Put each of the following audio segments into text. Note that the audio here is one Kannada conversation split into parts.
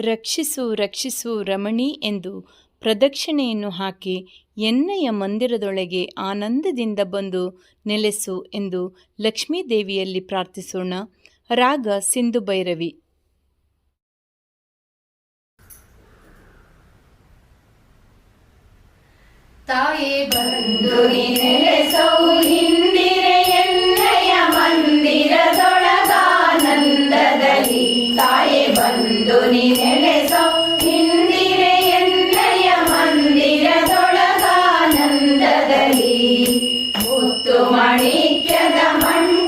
ರಕ್ಷಿಸು ರಕ್ಷಿಸು ರಮಣಿ ಎಂದು ಪ್ರದಕ್ಷಿಣೆಯನ್ನು ಹಾಕಿ ಎನ್ನಯ ಮಂದಿರದೊಳಗೆ ಆನಂದದಿಂದ ಬಂದು ನೆಲೆಸು ಎಂದು ಲಕ್ಷ್ಮೀದೇವಿಯಲ್ಲಿ ಪ್ರಾರ್ಥಿಸೋಣ. ರಾಗ ಸಿಂಧು ಭೈರವಿ. ತಾಯಿ ಬಂದು ನೆಲೆಸವು ಬಂದು ನೆಲೆಸವು ಹಿಂದಿರೆ ಎನ್ನಯ ಮಂದಿರದೊಳಗಾನಂದದಲ್ಲಿ ಮುತ್ತು ಮಾಣಿಕ್ಯದ ಮಂಟಪದೊಳಗೆ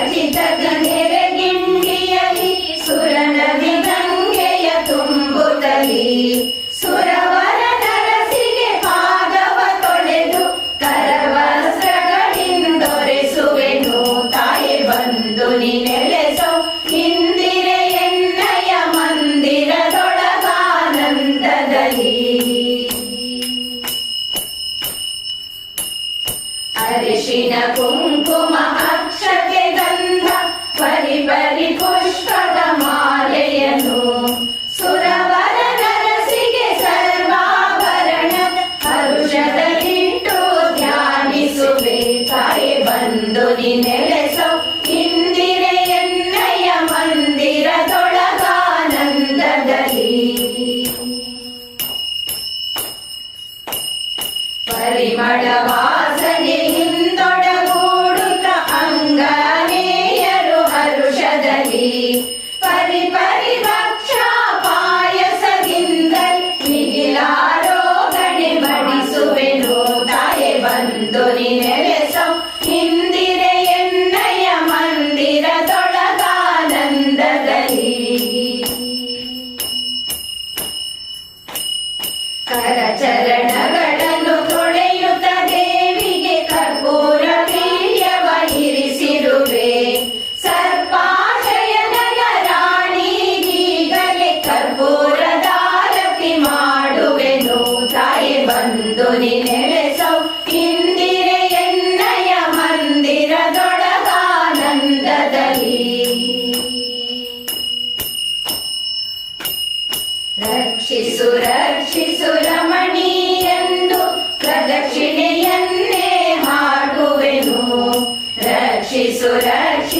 రక్షించగా ಬಂದು ನೀ ನೆಲೆಸೋ ಇಂದಿರೆ ಎನ್ನಯ ಮಂದಿರದೊಳಗಾನಂದದಲ್ಲಿ ಪರಿಮಳ ವಾಸನೆ ಬಂದು ನೀ ನೆಲೆಸೋ ಇಂದಿರೆ ಎನ್ನಯ ಮಂದಿರದೊಳಗಾನಂದದಲ್ಲಿ ರಕ್ಷಿಸು ರಕ್ಷಿಸು ರಮಣಿ ಎಂದು ಪ್ರದಕ್ಷಿಣೆಯನ್ನೇ ಹಾಡುವೆನು. ರಕ್ಷಿಸು ರಕ್ಷಿಸು